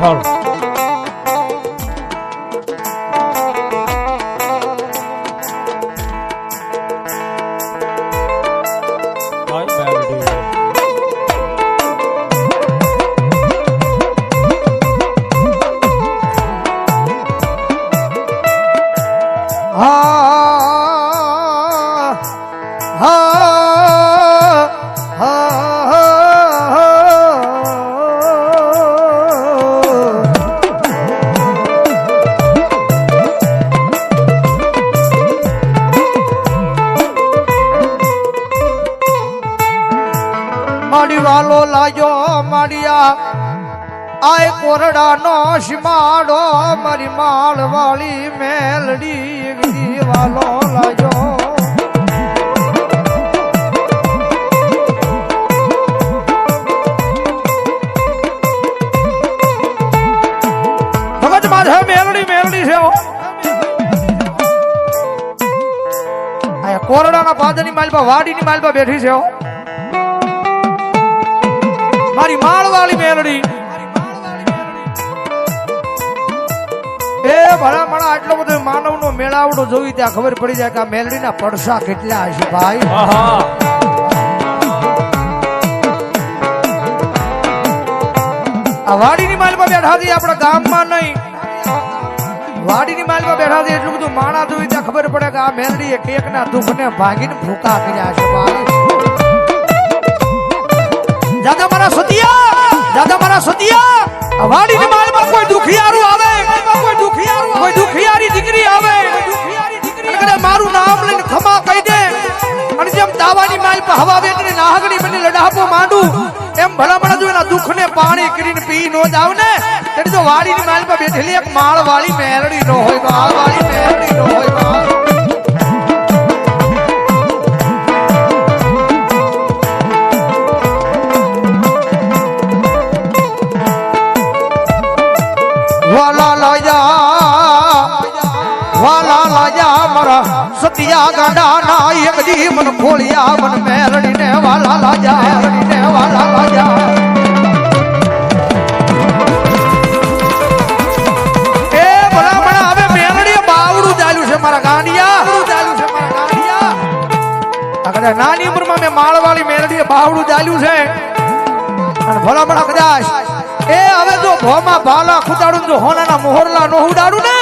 હાલો હાય વાલો લાગ્યો માળિયા. આય કોરડા નો શિમાડો મારી માળ વાળી મેલડી વાલો લાગ્યો ભગત મારે મેલડી મેલડી છે કોરડાના પાદરની માલપા વાડીની માલપા બેઠી છે. મારી માળવાળી મેલડી. એ ભલા મણા આટલો બધો માનવનો મેળાવડો જોઈ ત્યાં ખબર પડી જાય કે આ મેલડીના પડસા કેટલા હશે ભાઈ. આ વાડીની માલમાં બેઠા હતી આપણા ગામમાં નહીં. વાડીની માલમાં બેઠા હતી એટલું બધું માણા જોઈ ત્યાં ખબર પડે કે આ મેલડીએ કેકના દુઃખને ભાગીને ભૂકા કર્યા છે ભાઈ. દાદા મારા સતિયા, દાદા મારા સતિયા વાડીની માલમાં કોઈ દુખિયારું આવે, કોઈ દુખિયારું કોઈ દુખિયારી દીકરી આવે. અને મારું નામ લઈને ખમા કહી દે. અને જેમ દાવાની માલ પર હવા વેચીને નાહગણી બની લડાપો માંડું, એમ ભલામણ જો એના દુઃખને પાણી કરીને પી નો જાવ ને એટલે તો વાડીની માલ પર બેઠેલી એક માળ વાળી મેરડી નો હોય માળ વાળી મેરડી નો હોય સતિયા ગાડા ના એક દી મન ખોળિયા, મન મેરડી ને વાલા લાજા ને વાલા લાજા એ ભલા ભલા, હવે મેરડી બાવડું ચાલ્યું નાની ઉંમરમાં માળવાળી મેરડીએ બાવડું ચાલ્યું છે. અને ભલા ભલા કદાચ એ હવે જો ભોમાં ભાલા ખુદાડું જો હોનાના મોહરલા નો ઉડાડું ને.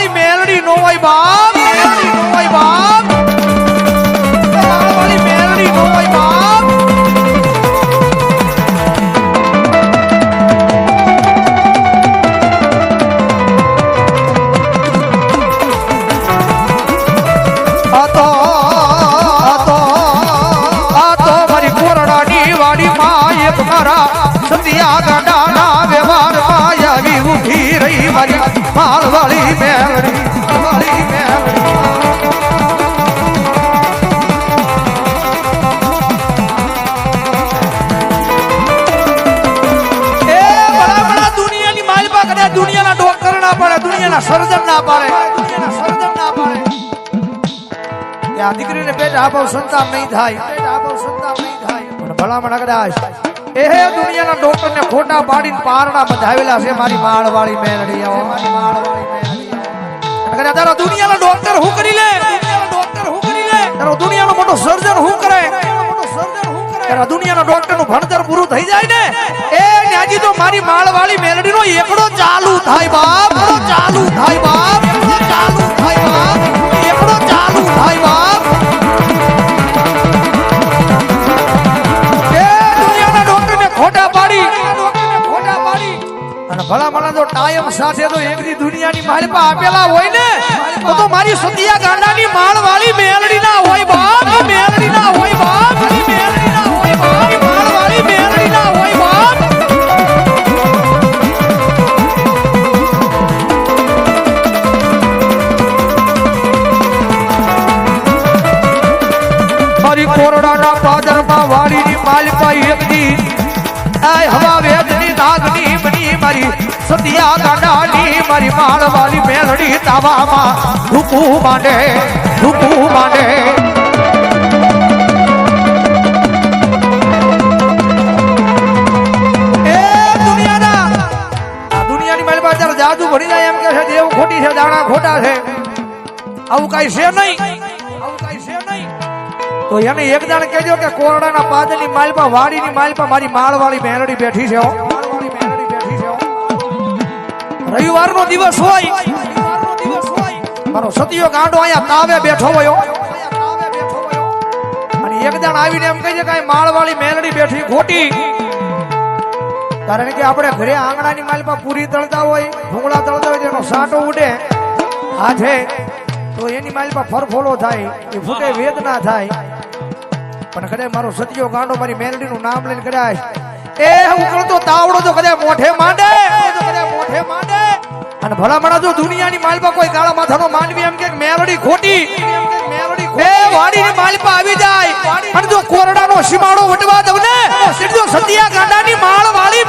માળવાળી મેલડી નો હોય બાપ મેલડી નો હોય બાપ. રહી મારી એ બડા બડા દુનિયાની ડોક્ટર ના પડે દુનિયાના સર્જન ના પાડે દુનિયાના સર્જન ના પાડે આ દીકરીને પેટ આપો સંતાપ નહીં થાય પેટ આપો સંતાન નહીં થાય પણ ભલામણ કદાચ એ દુનિયાના ડોક્ટરને ફોટા પાડીને પારણા બંધાવેલા છે, મારી માળવાળી આવો મારી માળવાળી તારો દુનિયાનો ડોક્ટર હું કરી લે? ડોક્ટર હું કરી લે તારો દુનિયાનો મોટો સર્જન હું કરે? તારા દુનિયાના ડોક્ટરનું ભણતર પૂરું થઈ જાય ને? એ ન્યાજી તો મારી માળવાળી મેરડીનો એકડો ચાલુ થાય બાપ ચાલુ થાય બાપ. ભલા મને જો ટાઈમ સાથે તો એક દી દુનિયાની પાસે આપેલા હોય ને, તો તો મારી સતિયા ગાંડાની માળ વાળી મેલડી ના હોય બાપ મેલડી ના હોય બાપ મારી મેલડી મારી કોરડાના પાદરમાં વાડીની માલપા એક દી, આય હવા વેદની ધાગની બની મારી, સતિયા દાડાની મારી, માળવાળી મેલડી તાવામાં રૂકું માંડે રૂકું માંડે. જાદુ ભરી જાય એમ કે છે, દેવ ખોટી છે, દાણા ખોટા છે. આવું કઈ છે નહીં. આવું કઈ છે નહીં. તો એને એક જાણ કહેજો કે કોરડાના પાદની માલપા, વાડીની માલપા મારી માળવાળી મેલડી બેઠી છે હો. રવિવારનો દિવસ હોય મારો સતિયો ગાંડો અહીંયા તાવે બેઠો હોય હો. હો. અને એક દાણ આવીને એમ કહી છે કે માળવાળી મેલડી બેઠી ખોટી કારણ કે આપણે ઘરે આંગણાની માલમાં પૂરી તળતા હોય, ભૂંગળા તળતા હોય તેનો સાટો ઉડે, હાથે, તો એની માલમાં ફરફોલો થાય, એ ફૂટે વેદના થાય પણ કદાચ મારો સતિયો ગાંડો મારી મેલડીનું નામ લઈને કદાચ, એ ઉકળતો તાવડો તો કદાચ મોઢે માંડે મોઢે માંડે અને ભલામણા જો દુનિયાની માલપા કોઈ કાળા માથાનો માનવી એમ કે મેલડી ખોટી, એ વાડીની માલપા આવી જાય. અને જો કોરડાનો સીમાડો વટવા દઉં ને સીધો સતિયા ગાંડાની માળ વાળી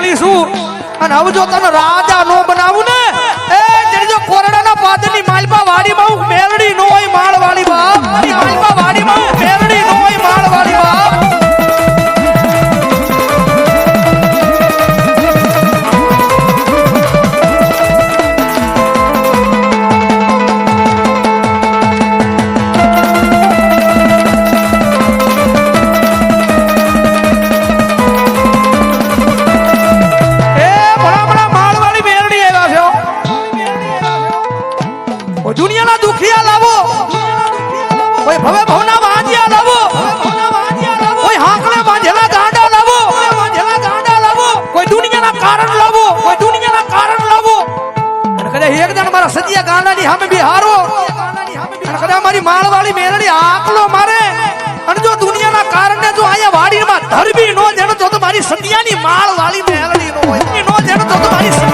મળીશું અને હવે જો તને રાજા નો બનાવું ને ધરબી નો જેનો તો મારી સંધ્યાની માળ વાળી મેલડી નો હોય નો જેનો તો મારી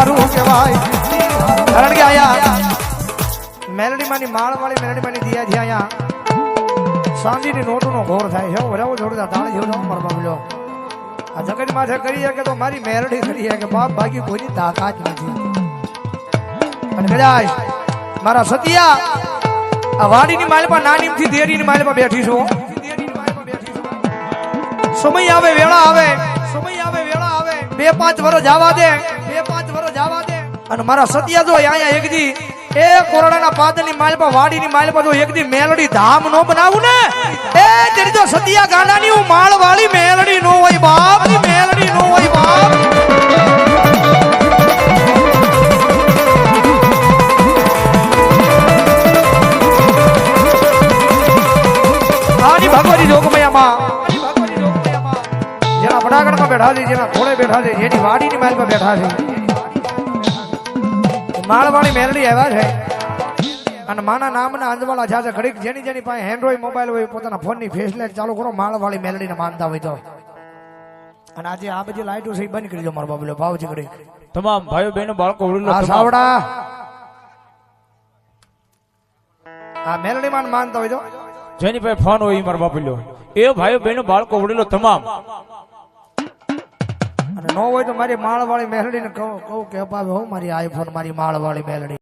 હારું કહેવાય. કારણ કે આયા. મેલડીમાંની માળવાળી મેલડીમાંની દિયા છે અહીંયા સાંજીની નોટનો ઘોર થાય. છે વરાવો જોડતા તાળ જેવો જાવ મારા આ જગત માથે કરી શકે તો મારી મેલડી કરી શકે. બાપ ભાગી કોઈની તાકાત નથી. અને કદાચ મારા સતિયા આ વાડીની નાની નાનીમથી દેરીની માલપા બેઠી છું. સમય આવે, વેળા આવે. સમય આવે, વેળા આવે. બે પાંચ વર્ષ જવા દે. અને મારા સતિયા જો અહીંયા એક એ કોરોડાના પાદની માલપા વાડીની માલપા જો એક મેલડી ધામ નો બનાવું ને, એ તેરી જો સતિયા ગાંડાની હું માળ વાળી મેલડી નો હોય બાપની મેલડી નો હોય બાપ. ભગવતી જોગમયામાં જેના વડાગઢમાં બેઠા છે, જેના ઘોડે બેઠા છે, જેની વાડીની માલમાં બેઠા છે. માળવાળી મેલડી આવ્યા છે. અને માના નામના અંજવાળા જ્યાં ઘડીક જેની જેની પાસે એન્ડ્રોઈડ મોબાઈલ હોય પોતાના ફોનની ફેસ ચાલુ કરો માળવાળી મેલડીને માનતા હોય તો. અને આજે આ બધી લાઈટો છે બંધ કરી દો મારો બાબલો ભાવજી ઘડીક. તમામ ભાઈઓ બહેનો બાળકો સાવડા. આ મેલડી માન માનતા હોય તો. જેની પાસે ફોન હોય એ મારો બાપલ્યો એ ભાઈઓ બહેનો બાળકો વડીલો તમામ. અને ન હોય તો મારી માળવાળી મેલડીને કહું કહું કે અપાવે હું મારી આઈફોન મારી માળવાળી મેલડી.